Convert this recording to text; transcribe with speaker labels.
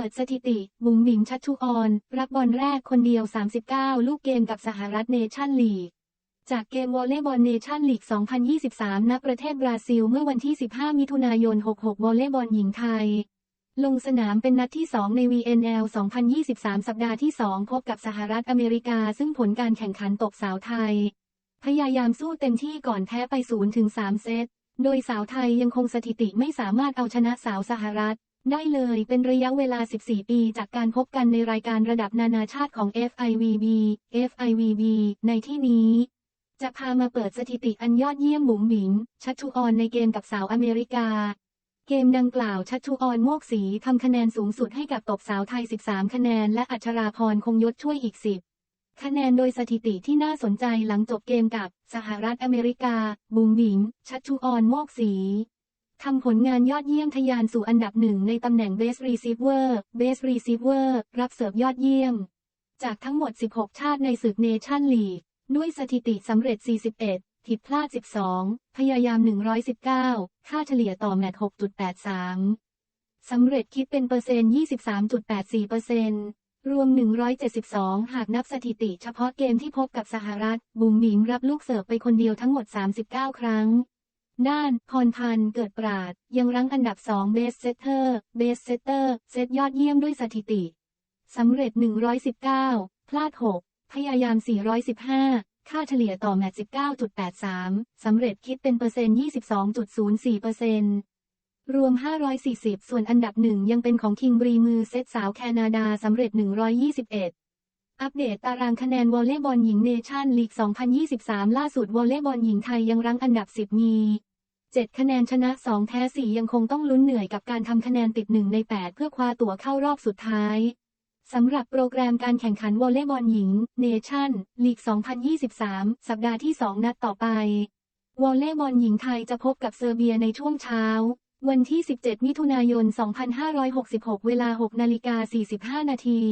Speaker 1: ปิดสถิติ บุ๋มบิ๋มชัชชุออน รับบอลแรกคนเดียว 39 ลูกเกมกับสหรัฐเนชั่นลีก จากเกมวอลเลย์บอลเนชั่นลีก 2023 ณ ประเทศบราซิล เมื่อวันที่ 15 มิถุนายน 66 วอลเลย์บอลหญิงไทย ลงสนามเป็นนัดที่ 2 ใน VNL 2023 สัปดาห์ที่ 2 พบกับสหรัฐอเมริกา ซึ่งผลการแข่งขันตกสาวไทย พยายามสู้เต็มที่ก่อนแพ้ไป 0-3 เซต โดยสาวไทยยังคงสถิติไม่สามารถเอาชนะสาวสหรัฐ ได้เลยเป็นระยะเวลา 14 ปี จากการพบกันในรายการระดับนานาชาติของ FIVB FIVB ในที่นี้ จะพามาเปิดสถิติอันยอดเยี่ยมบุ๋มบิ๋มชัชชุออนในเกมกับสาวอเมริกา เกมดังกล่าวชัชชุออนโมกศรีทำคะแนนสูงสุดให้กับตบสาวไทย 13 คะแนน และอัชราพรคงยศช่วยอีก 10 คะแนนโดยสถิติที่น่าสนใจหลังจบเกมกับสหรัฐอเมริกา บุ๋มบิ๋มชัชชุออนโมกศรี ทำผลงานยอดเยี่ยมทะยานสู่อันดับหนึ่งในตำแหน่ง Best Receiver Best Receiver รับเสิร์ฟยอดเยี่ยม จากทั้งหมด 16 ชาติในศึกเนชั่นลีก ด้วยสถิติสำเร็จ 41 ผิดพลาด 12 พยายาม 119 ค่าเฉลี่ยต่อแมตช์6.83 สำเร็จคิดเป็นเปอร์เซ็นต์ 23.84เปอร์เซ็นต์รวม 172 หากนับสถิติเฉพาะเกมที่พบกับสหรัฐ บุ๋มบิ๋มรับลูกเสิร์ฟไปคนเดียวทั้งหมด 39 ครั้ง ด้าน พรพันธ์เกิดปราด ยังรั้งอันดับ 2 เบสเซตเตอร์ เบสเซตเตอร์ เซตยอดเยี่ยมด้วยสถิติ สำเร็จ 119 พลาด 6 พยายาม 415 ค่าเฉลี่ยต่อแมตช์19.83 สำเร็จคิดเป็นเปอร์เซ็นต์ 22.04เปอร์เซ็นต์รวม 540 ส่วนอันดับหนึ่งยังเป็นของคิงบรีมือเซตสาวแคนาดาสำเร็จ 121อัปเดตตารางคะแนนวอลเลย์บอลหญิงเนชั่นลีก 2023 ล่าสุดวอลเลย์บอลหญิงไทยยังรั้งอันดับ 10 มี 7 คะแนนชนะ 2 แพ้ 4 ยังคงต้องลุ้นเหนื่อยกับการทำคะแนนติด 1 ใน 8 เพื่อคว้าตั๋วเข้ารอบสุดท้ายสำหรับโปรแกรมการแข่งขันวอลเลย์บอลหญิงเนชั่นลีก 2023 สัปดาห์ที่ 2 นัดต่อไป วอลเลย์บอลหญิงไทยจะพบกับเซอร์เบียในช่วงเช้า วันที่ 17 มิถุนายน 2566 เวลา 6 นาฬิกา 45 นาที